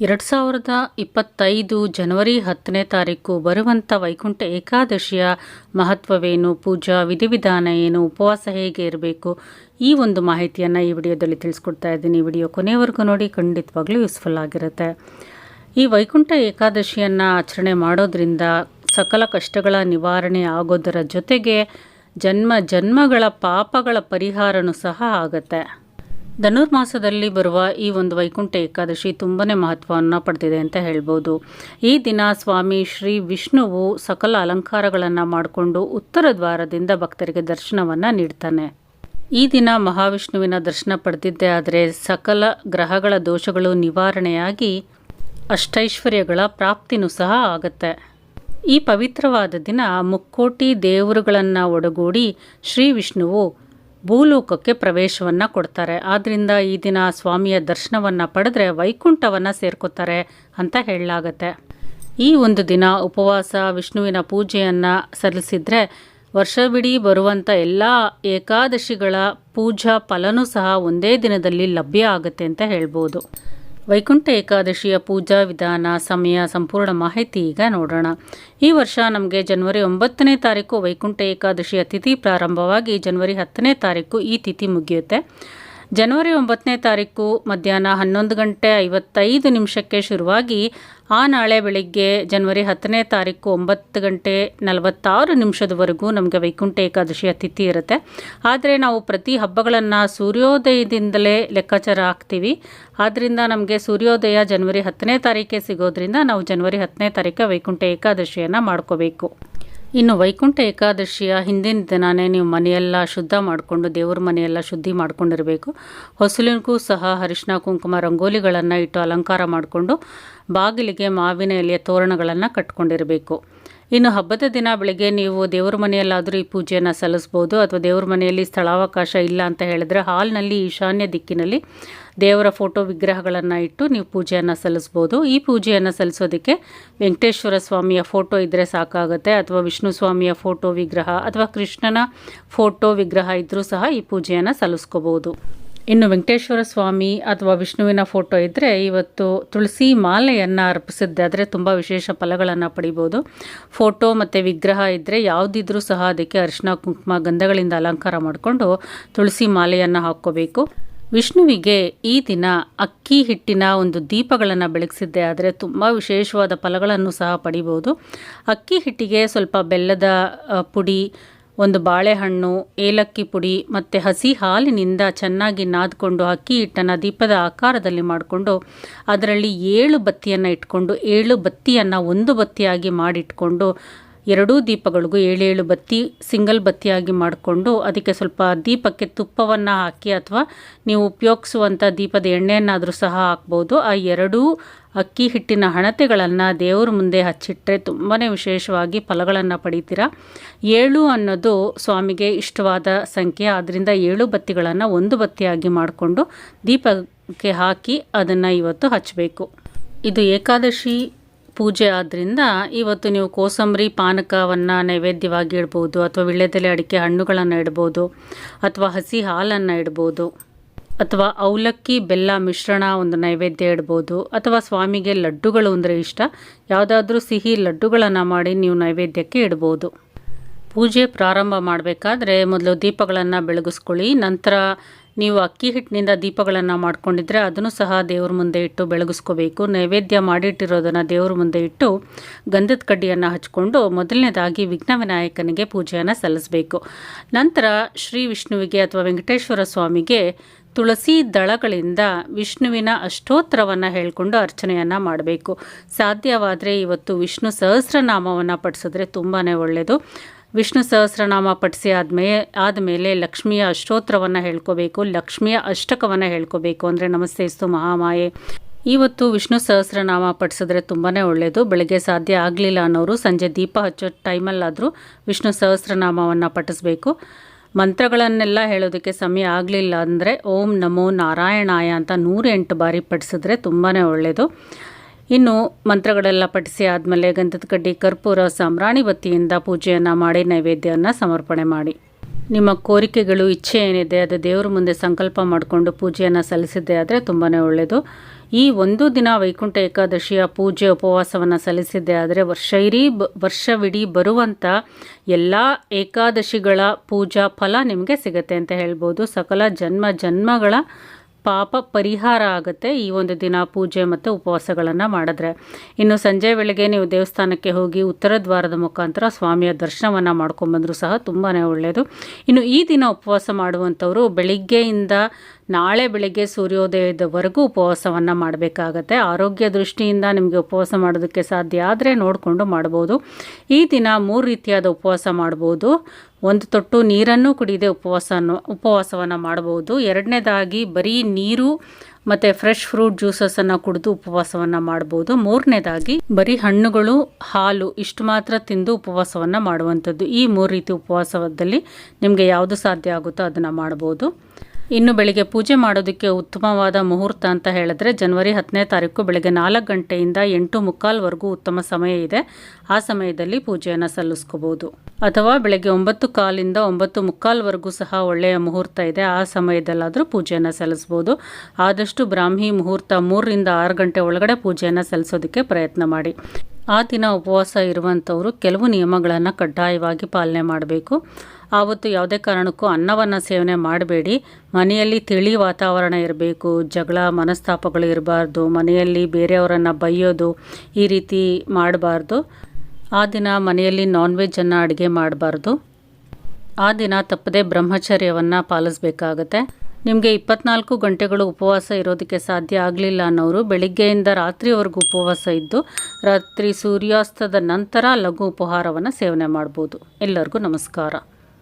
ಎರಡು ಸಾವಿರದ ಇಪ್ಪತ್ತೈದು ಜನವರಿ ಹತ್ತನೇ ತಾರೀಕು ಬರುವಂಥ ವೈಕುಂಠ ಏಕಾದಶಿಯ ಮಹತ್ವವೇನು? ಪೂಜಾ ವಿಧಿವಿಧಾನ ಏನು? ಉಪವಾಸ ಹೇಗೆ ಇರಬೇಕು? ಈ ಒಂದು ಮಾಹಿತಿಯನ್ನು ಈ ವಿಡಿಯೋದಲ್ಲಿ ತಿಳಿಸ್ಕೊಡ್ತಾ ಇದ್ದೀನಿ. ಈ ವಿಡಿಯೋ ಕೊನೆಯವರೆಗೂ ನೋಡಿ, ಖಂಡಿತವಾಗ್ಲೂ ಯೂಸ್ಫುಲ್ ಆಗಿರುತ್ತೆ. ಈ ವೈಕುಂಠ ಏಕಾದಶಿಯನ್ನು ಆಚರಣೆ ಮಾಡೋದ್ರಿಂದ ಸಕಲ ಕಷ್ಟಗಳ ನಿವಾರಣೆ ಆಗೋದರ ಜೊತೆಗೆ ಜನ್ಮ, ಜನ್ಮಗಳ ಪಾಪಗಳ ಪರಿಹಾರನೂ ಸಹ ಆಗುತ್ತೆ. ಧನುರ್ಮಾಸದಲ್ಲಿ ಬರುವ ಈ ಒಂದು ವೈಕುಂಠ ಏಕಾದಶಿ ತುಂಬನೇ ಮಹತ್ವವನ್ನು ಪಡೆದಿದೆ ಅಂತ ಹೇಳ್ಬೋದು. ಈ ದಿನ ಸ್ವಾಮಿ ಶ್ರೀ ವಿಷ್ಣುವು ಸಕಲ ಅಲಂಕಾರಗಳನ್ನು ಮಾಡಿಕೊಂಡು ಉತ್ತರ ದ್ವಾರದಿಂದ ಭಕ್ತರಿಗೆ ದರ್ಶನವನ್ನು ನೀಡ್ತಾನೆ. ಈ ದಿನ ಮಹಾವಿಷ್ಣುವಿನ ದರ್ಶನ ಪಡೆದಿದ್ದೇ ಆದರೆ ಸಕಲ ಗ್ರಹಗಳ ದೋಷಗಳು ನಿವಾರಣೆಯಾಗಿ ಅಷ್ಟೈಶ್ವರ್ಯಗಳ ಪ್ರಾಪ್ತಿನೂ ಸಹ ಆಗುತ್ತೆ. ಈ ಪವಿತ್ರವಾದ ದಿನ ಮುಕ್ಕೋಟಿ ದೇವರುಗಳನ್ನು ಒಡಗೂಡಿ ಶ್ರೀ ವಿಷ್ಣುವು ಭೂಲೋಕಕ್ಕೆ ಪ್ರವೇಶವನ್ನು ಕೊಡ್ತಾರೆ. ಆದ್ದರಿಂದ ಈ ದಿನ ಸ್ವಾಮಿಯ ದರ್ಶನವನ್ನು ಪಡೆದ್ರೆ ವೈಕುಂಠವನ್ನು ಸೇರ್ಕೋತಾರೆ ಅಂತ ಹೇಳಲಾಗತ್ತೆ. ಈ ಒಂದು ದಿನ ಉಪವಾಸ, ವಿಷ್ಣುವಿನ ಪೂಜೆಯನ್ನು ಸಲ್ಲಿಸಿದ್ರೆ ವರ್ಷವಿಡೀ ಬರುವಂಥ ಎಲ್ಲ ಏಕಾದಶಿಗಳ ಪೂಜಾ ಫಲನೂ ಸಹ ಒಂದೇ ದಿನದಲ್ಲಿ ಲಭ್ಯ ಆಗುತ್ತೆ ಅಂತ ಹೇಳ್ಬೋದು. ವೈಕುಂಠ ಏಕಾದಶಿಯ ಪೂಜಾ ವಿಧಾನ, ಸಮಯ, ಸಂಪೂರ್ಣ ಮಾಹಿತಿ ಈಗ ನೋಡೋಣ. ಈ ವರ್ಷ ನಮಗೆ ಜನವರಿ ಒಂಬತ್ತನೇ ತಾರೀಕು ವೈಕುಂಠ ಏಕಾದಶಿಯ ತಿಥಿ ಪ್ರಾರಂಭವಾಗಿ ಜನವರಿ ಹತ್ತನೇ ತಾರೀಕು ಈ ತಿಥಿ ಮುಗಿಯುತ್ತೆ. ಜನವರಿ ಒಂಬತ್ತನೇ ತಾರೀಕು ಮಧ್ಯಾಹ್ನ ಹನ್ನೊಂದು ಗಂಟೆ ಐವತ್ತೈದು ನಿಮಿಷಕ್ಕೆ ಶುರುವಾಗಿ, ಆ ನಾಳೆ ಬೆಳಿಗ್ಗೆ ಜನವರಿ ಹತ್ತನೇ ತಾರೀಕು ಒಂಬತ್ತು ಗಂಟೆ ನಲವತ್ತಾರು ನಿಮಿಷದವರೆಗೂ ನಮಗೆ ವೈಕುಂಠ ಏಕಾದಶಿ ಅತಿಥಿ ಇರುತ್ತೆ. ಆದರೆ ನಾವು ಪ್ರತಿ ಹಬ್ಬಗಳನ್ನು ಸೂರ್ಯೋದಯದಿಂದಲೇ ಲೆಕ್ಕಾಚಾರ ಹಾಕ್ತೀವಿ. ಆದ್ದರಿಂದ ನಮಗೆ ಸೂರ್ಯೋದಯ ಜನವರಿ ಹತ್ತನೇ ತಾರೀಕೇ ಸಿಗೋದ್ರಿಂದ ನಾವು ಜನವರಿ ಹತ್ತನೇ ತಾರೀಕು ವೈಕುಂಠ ಏಕಾದಶಿಯನ್ನು ಮಾಡ್ಕೋಬೇಕು. ಇನ್ನು ವೈಕುಂಠ ಏಕಾದಶಿಯ ಹಿಂದಿನ ದಿನಾನೇ ನೀವು ಮನೆಯೆಲ್ಲ ಶುದ್ಧ ಮಾಡಿಕೊಂಡು, ದೇವ್ರ ಮನೆಯೆಲ್ಲ ಶುದ್ಧಿ ಮಾಡ್ಕೊಂಡಿರಬೇಕು. ಹೊಸಲಿಗೂ ಸಹ ಅರಿಶಿನ ಕುಂಕುಮ ರಂಗೋಲಿಗಳನ್ನು ಇಟ್ಟು ಅಲಂಕಾರ ಮಾಡಿಕೊಂಡು, ಬಾಗಿಲಿಗೆ ಮಾವಿನ ಎಲೆಯ ತೋರಣಗಳನ್ನು ಕಟ್ಕೊಂಡಿರಬೇಕು. ಇನ್ನು ಹಬ್ಬದ ದಿನ ಬೆಳಗ್ಗೆ ನೀವು ದೇವ್ರ ಮನೆಯಲ್ಲಾದರೂ ಈ ಪೂಜೆಯನ್ನು ಸಲ್ಲಿಸ್ಬೋದು ಅಥವಾ ದೇವ್ರ ಮನೆಯಲ್ಲಿ ಸ್ಥಳಾವಕಾಶ ಇಲ್ಲ ಅಂತ ಹೇಳಿದ್ರೆ ಹಾಲ್ನಲ್ಲಿ ಈಶಾನ್ಯ ದಿಕ್ಕಿನಲ್ಲಿ ದೇವರ ಫೋಟೋ ವಿಗ್ರಹಗಳನ್ನು ಇಟ್ಟು ನೀವು ಪೂಜೆಯನ್ನು ಸಲ್ಲಿಸ್ಬೋದು. ಈ ಪೂಜೆಯನ್ನು ಸಲ್ಲಿಸೋದಕ್ಕೆ ವೆಂಕಟೇಶ್ವರ ಸ್ವಾಮಿಯ ಫೋಟೋ ಇದ್ದರೆ ಸಾಕಾಗುತ್ತೆ ಅಥವಾ ವಿಷ್ಣು ಸ್ವಾಮಿಯ ಫೋಟೋ ವಿಗ್ರಹ ಅಥವಾ ಕೃಷ್ಣನ ಫೋಟೋ ವಿಗ್ರಹ ಇದ್ದರೂ ಸಹ ಈ ಪೂಜೆಯನ್ನು ಸಲ್ಲಿಸ್ಕೋಬೋದು ಇನ್ನು ವೆಂಕಟೇಶ್ವರ ಸ್ವಾಮಿ ಅಥವಾ ವಿಷ್ಣುವಿನ ಫೋಟೋ ಇದ್ದರೆ ಇವತ್ತು ತುಳಸಿ ಮಾಲೆಯನ್ನು ಅರ್ಪಿಸಿದ್ದಾದರೆ ತುಂಬ ವಿಶೇಷ ಫಲಗಳನ್ನು ಪಡಿಬೋದು. ಫೋಟೋ ಮತ್ತು ವಿಗ್ರಹ ಇದ್ದರೆ ಯಾವುದಿದ್ರೂ ಸಹ ಅದಕ್ಕೆ ಅರಿಶಿನ, ಕುಂಕುಮ, ಗಂಧಗಳಿಂದ ಅಲಂಕಾರ ಮಾಡಿಕೊಂಡು ತುಳಸಿ ಮಾಲೆಯನ್ನು ಹಾಕ್ಕೋಬೇಕು. ವಿಷ್ಣುವಿಗೆ ಈ ದಿನ ಅಕ್ಕಿ ಹಿಟ್ಟಿನ ಒಂದು ದೀಪಗಳನ್ನು ಬೆಳಗಿಸಿದ್ದೆ. ಆದರೆ ತುಂಬ ವಿಶೇಷವಾದ ಫಲಗಳನ್ನು ಸಹ ಪಡಿಬೋದು. ಅಕ್ಕಿ ಹಿಟ್ಟಿಗೆ ಸ್ವಲ್ಪ ಬೆಲ್ಲದ ಪುಡಿ ಒಂದು ಬಾಳೆಹಣ್ಣು, ಏಲಕ್ಕಿ ಪುಡಿ ಮತ್ತು ಹಸಿ ಹಾಲಿನಿಂದ ಚೆನ್ನಾಗಿ ನಾದ್ಕೊಂಡು ಅಕ್ಕಿ ಹಿಟ್ಟನ್ನು ದೀಪದ ಆಕಾರದಲ್ಲಿ ಮಾಡಿಕೊಂಡು ಅದರಲ್ಲಿ ಏಳು ಬತ್ತಿಯನ್ನು ಇಟ್ಕೊಂಡು, ಏಳು ಬತ್ತಿಯನ್ನು ಒಂದು ಬತ್ತಿಯಾಗಿ ಮಾಡಿಟ್ಕೊಂಡು ಎರಡೂ ದೀಪಗಳಿಗೂ ಏಳೇಳು ಬತ್ತಿ, ಸಿಂಗಲ್ ಬತ್ತಿಯಾಗಿ ಮಾಡಿಕೊಂಡು ಅದಕ್ಕೆ ಸ್ವಲ್ಪ ದೀಪಕ್ಕೆ ತುಪ್ಪವನ್ನು ಹಾಕಿ ಅಥವಾ ನೀವು ಉಪಯೋಗಿಸುವಂಥ ದೀಪದ ಎಣ್ಣೆಯನ್ನಾದರೂ ಸಹ ಹಾಕ್ಬೋದು. ಆ ಎರಡೂ ಅಕ್ಕಿ ಹಿಟ್ಟಿನ ಹಣತೆಗಳನ್ನು ದೇವರ ಮುಂದೆ ಹಚ್ಚಿಟ್ಟರೆ ತುಂಬಾ ವಿಶೇಷವಾಗಿ ಫಲಗಳನ್ನು ಪಡಿತೀರ? ಏಳು ಅನ್ನೋದು ಸ್ವಾಮಿಗೆ ಇಷ್ಟವಾದ ಸಂಖ್ಯೆ. ಆದ್ದರಿಂದ ಏಳು ಬತ್ತಿಗಳನ್ನು ಒಂದು ಬತ್ತಿಯಾಗಿ ಮಾಡಿಕೊಂಡು ದೀಪಕ್ಕೆ ಹಾಕಿ ಅದನ್ನು ಇವತ್ತು ಹಚ್ಚಬೇಕು. ಇದು ಏಕಾದಶಿ ಪೂಜೆ ಆದ್ದರಿಂದ ಇವತ್ತು ನೀವು ಕೋಸಂಬರಿ ಪಾನಕವನ್ನು ನೈವೇದ್ಯವಾಗಿ ಇಡ್ಬೋದು ಅಥವಾ ವಿಳ್ಯದೆಲೆ ಅಡಿಕೆ ಹಣ್ಣುಗಳನ್ನು ಇಡ್ಬೋದು ಅಥವಾ ಹಸಿ ಹಾಲನ್ನು ಇಡ್ಬೋದು ಅಥವಾ ಅವಲಕ್ಕಿ, ಬೆಲ್ಲ ಮಿಶ್ರಣ ಒಂದು ನೈವೇದ್ಯ ಇಡ್ಬೋದು ಅಥವಾ ಸ್ವಾಮಿಗೆ ಲಡ್ಡುಗಳು ಅಂದರೆ ಇಷ್ಟ. ಯಾವುದಾದ್ರೂ ಸಿಹಿ ಲಡ್ಡುಗಳನ್ನು ಮಾಡಿ ನೀವು ನೈವೇದ್ಯಕ್ಕೆ ಇಡ್ಬೋದು. ಪೂಜೆ ಪ್ರಾರಂಭ ಮಾಡಬೇಕಾದ್ರೆ ಮೊದಲು ದೀಪಗಳನ್ನು ಬೆಳಗಿಸ್ಕೊಳ್ಳಿ. ನಂತರ ನೀವು ಅಕ್ಕಿ ಹಿಟ್ಟಿನಿಂದ ದೀಪಗಳನ್ನು ಮಾಡಿಕೊಂಡಿದ್ರೆ ಅದನ್ನು ಸಹ ದೇವ್ರ ಮುಂದೆ ಇಟ್ಟು ಬೆಳಗಿಸ್ಕೋಬೇಕು. ನೈವೇದ್ಯ ಮಾಡಿಟ್ಟಿರೋದನ್ನು ದೇವ್ರ ಮುಂದೆ ಇಟ್ಟು ಗಂಧದ ಕಡ್ಡಿಯನ್ನು ಹಚ್ಕೊಂಡು ಮೊದಲನೇದಾಗಿ ವಿಘ್ನ ವಿನಾಯಕನಿಗೆ ಪೂಜೆಯನ್ನು ಸಲ್ಲಿಸಬೇಕು. ನಂತರ ಶ್ರೀ ವಿಷ್ಣುವಿಗೆ ಅಥವಾ ವೆಂಕಟೇಶ್ವರ ಸ್ವಾಮಿಗೆ ತುಳಸಿ ದಳಗಳಿಂದ ವಿಷ್ಣುವಿನ ಅಷ್ಟೋತ್ತರವನ್ನು ಹೇಳಿಕೊಂಡು ಅರ್ಚನೆಯನ್ನು ಮಾಡಬೇಕು. ಸಾಧ್ಯವಾದರೆ ಇವತ್ತು ವಿಷ್ಣು ಸಹಸ್ರನಾಮವನ್ನು ಪಡಿಸಿದ್ರೆ ತುಂಬಾ ಒಳ್ಳೆಯದು ವಿಷ್ಣು ಸಹಸ್ರನಾಮ ಪಠಿಸಿ ಆದಮೇಲೆ ಆದಮೇಲೆ ಲಕ್ಷ್ಮಿಯ ಅಷ್ಟೋತ್ರವನ್ನು ಹೇಳ್ಕೋಬೇಕು, ಲಕ್ಷ್ಮಿಯ ಅಷ್ಟಕವನ್ನು ಹೇಳ್ಕೋಬೇಕು ಅಂದರೆ ನಮಸ್ತೆಸ್ತು ಮಹಾಮಾಯೆ. ಇವತ್ತು ವಿಷ್ಣು ಸಹಸ್ರನಾಮ ಪಠಿಸಿದ್ರೆ ತುಂಬಾ ಒಳ್ಳೆಯದು ಬೆಳಗ್ಗೆ ಸಾಧ್ಯ ಆಗಲಿಲ್ಲ ಅನ್ನೋರು ಸಂಜೆ ದೀಪ ಹಚ್ಚೋ ಟೈಮಲ್ಲಾದರೂ ವಿಷ್ಣು ಸಹಸ್ರನಾಮವನ್ನು ಪಠಿಸ್ಬೇಕು ಮಂತ್ರಗಳನ್ನೆಲ್ಲ ಹೇಳೋದಕ್ಕೆ ಸಮಯ ಆಗಲಿಲ್ಲ ಅಂದರೆ ಓಂ ನಮೋ ನಾರಾಯಣಾಯ ಅಂತ ನೂರೆಂಟು ಬಾರಿ ಪಠಿಸಿದ್ರೆ ತುಂಬಾ ಒಳ್ಳೆಯದು ಇನ್ನು ಮಂತ್ರಗಳೆಲ್ಲ ಪಠಿಸಿ ಆದಮೇಲೆ ಗಂಧದ ಕಡ್ಡಿ, ಕರ್ಪೂರ ಸಾಮ್ರಾಣಿ ಬತ್ತಿಯಿಂದ ಪೂಜೆಯನ್ನು ಮಾಡಿ ನೈವೇದ್ಯವನ್ನು ಸಮರ್ಪಣೆ ಮಾಡಿ. ನಿಮ್ಮ ಕೋರಿಕೆಗಳು, ಇಚ್ಛೆ ಏನಿದೆ ಅದು ದೇವರ ಮುಂದೆ ಸಂಕಲ್ಪ ಮಾಡಿಕೊಂಡು ಪೂಜೆಯನ್ನು ಸಲ್ಲಿಸಿದ್ದೆ ಆದರೆ ತುಂಬಾ ಒಳ್ಳೆಯದು ಈ ಒಂದು ದಿನ ವೈಕುಂಠ ಏಕಾದಶಿಯ ಪೂಜೆ, ಉಪವಾಸವನ್ನು ಸಲ್ಲಿಸಿದ್ದೆ ಆದರೆ ವರ್ಷ ಇಡೀ ಬ, ವರ್ಷವಿಡೀ ಬರುವಂಥ ಎಲ್ಲ ಏಕಾದಶಿಗಳ ಪೂಜಾ ಫಲ ನಿಮಗೆ ಸಿಗುತ್ತೆ ಅಂತ ಹೇಳ್ಬೋದು. ಸಕಲ ಜನ್ಮ ಜನ್ಮಗಳ ಪಾಪ ಪರಿಹಾರ ಆಗುತ್ತೆ ಈ ಒಂದು ದಿನ ಪೂಜೆ ಮತ್ತು ಉಪವಾಸಗಳನ್ನು ಮಾಡಿದ್ರೆ. ಇನ್ನು ಸಂಜೆ ವೇಳೆಗೆ ನೀವು ದೇವಸ್ಥಾನಕ್ಕೆ ಹೋಗಿ ಉತ್ತರ ದ್ವಾರದ ಮುಖಾಂತರ ಸ್ವಾಮಿಯ ದರ್ಶನವನ್ನು ಮಾಡ್ಕೊಂಬಂದರೂ ಸಹ ತುಂಬಾ ಒಳ್ಳೆಯದು ಇನ್ನು ಈ ದಿನ ಉಪವಾಸ ಮಾಡುವಂಥವರು ಬೆಳಿಗ್ಗೆಯಿಂದ ನಾಳೆ ಬೆಳಿಗ್ಗೆ ಸೂರ್ಯೋದಯದವರೆಗೂ ಉಪವಾಸವನ್ನು ಮಾಡಬೇಕಾಗತ್ತೆ. ಆರೋಗ್ಯ ದೃಷ್ಟಿಯಿಂದ ನಿಮಗೆ ಉಪವಾಸ ಮಾಡೋದಕ್ಕೆ ಸಾಧ್ಯ ಆದರೆ ನೋಡಿಕೊಂಡು ಮಾಡ್ಬೋದು. ಈ ದಿನ ಮೂರು ರೀತಿಯಾದ ಉಪವಾಸ ಮಾಡ್ಬೋದು. ಒಂದು ತೊಟ್ಟು ನೀರನ್ನು ಕುಡಿಯದೆ ಉಪವಾಸವನ್ನು ಉಪವಾಸವನ್ನು ಮಾಡಬಹುದು. ಎರಡನೇದಾಗಿ ಬರೀ ನೀರು ಮತ್ತು ಫ್ರೆಶ್ ಫ್ರೂಟ್ ಜ್ಯೂಸಸನ್ನು ಕುಡಿದು ಉಪವಾಸವನ್ನು ಮಾಡ್ಬೋದು ಮೂರನೇದಾಗಿ ಬರೀ ಹಣ್ಣುಗಳು, ಹಾಲು ಇಷ್ಟು ಮಾತ್ರ ತಿಂದು ಉಪವಾಸವನ್ನು ಮಾಡುವಂಥದ್ದು. ಈ ಮೂರು ರೀತಿ ಉಪವಾಸದಲ್ಲಿ ನಿಮಗೆ ಯಾವುದು ಸಾಧ್ಯ ಆಗುತ್ತೋ ಅದನ್ನು ಮಾಡ್ಬೋದು ಇನ್ನು ಬೆಳಿಗ್ಗೆ ಪೂಜೆ ಮಾಡೋದಕ್ಕೆ ಉತ್ತಮವಾದ ಮುಹೂರ್ತ ಅಂತ ಹೇಳಿದ್ರೆ ಜನವರಿ ಹತ್ತನೇ ತಾರೀಕು ಬೆಳಗ್ಗೆ ನಾಲ್ಕು ಗಂಟೆಯಿಂದ ಎಂಟು ಮುಕ್ಕಾಲ್ವರೆಗೂ ಉತ್ತಮ ಸಮಯ ಇದೆ. ಆ ಸಮಯದಲ್ಲಿ ಪೂಜೆಯನ್ನು ಸಲ್ಲಿಸ್ಕೋಬೋದು ಅಥವಾ ಬೆಳಗ್ಗೆ ಒಂಬತ್ತು ಕಾಲಿಂದ ಒಂಬತ್ತು ಮುಕ್ಕಾಲ್ವರೆಗೂ ಸಹ ಒಳ್ಳೆಯ ಮುಹೂರ್ತ ಇದೆ. ಆ ಸಮಯದಲ್ಲಾದರೂ ಪೂಜೆಯನ್ನು ಸಲ್ಲಿಸ್ಬೋದು. ಆದಷ್ಟು ಬ್ರಾಹ್ಮಿ ಮುಹೂರ್ತ ಮೂರರಿಂದ ಆರು ಗಂಟೆ ಒಳಗಡೆ ಪೂಜೆಯನ್ನು ಸಲ್ಲಿಸೋದಕ್ಕೆ ಪ್ರಯತ್ನ ಮಾಡಿ. ಆ ದಿನ ಉಪವಾಸ ಇರುವಂಥವರು ಕೆಲವು ನಿಯಮಗಳನ್ನು ಕಡ್ಡಾಯವಾಗಿ ಪಾಲನೆ ಮಾಡಬೇಕು. ಆವತ್ತು ಯಾವುದೇ ಕಾರಣಕ್ಕೂ ಅನ್ನವನ್ನು ಸೇವನೆ ಮಾಡಬೇಡಿ. ಮನೆಯಲ್ಲಿ ತಿಳಿ ವಾತಾವರಣ ಇರಬೇಕು. ಜಗಳ, ಮನಸ್ತಾಪಗಳು ಇರಬಾರ್ದು. ಮನೆಯಲ್ಲಿ ಬೇರೆಯವರನ್ನು ಬೈಯೋದು ಈ ರೀತಿ ಮಾಡಬಾರ್ದು. ಆ ದಿನ ಮನೆಯಲ್ಲಿ ನಾನ್ ವೆಜ್ಜನ್ನು ಅಡುಗೆ ಮಾಡಬಾರ್ದು. ಆ ದಿನ ತಪ್ಪದೆ ಬ್ರಹ್ಮಚರ್ಯವನ್ನು ಪಾಲಿಸಬೇಕಾಗತ್ತೆ. ನಿಮಗೆ ಇಪ್ಪತ್ನಾಲ್ಕು ಗಂಟೆಗಳು ಉಪವಾಸ ಇರೋದಕ್ಕೆ ಸಾಧ್ಯ ಆಗಲಿಲ್ಲ ಅನ್ನೋರು ಬೆಳಿಗ್ಗೆಯಿಂದ ರಾತ್ರಿವರೆಗೂ ಉಪವಾಸ ಇದ್ದು, ರಾತ್ರಿ ಸೂರ್ಯಾಸ್ತದ ನಂತರ ಲಘು ಉಪಹಾರವನ್ನು ಸೇವನೆ ಮಾಡ್ಬೋದು. ಎಲ್ಲರಿಗೂ ನಮಸ್ಕಾರ.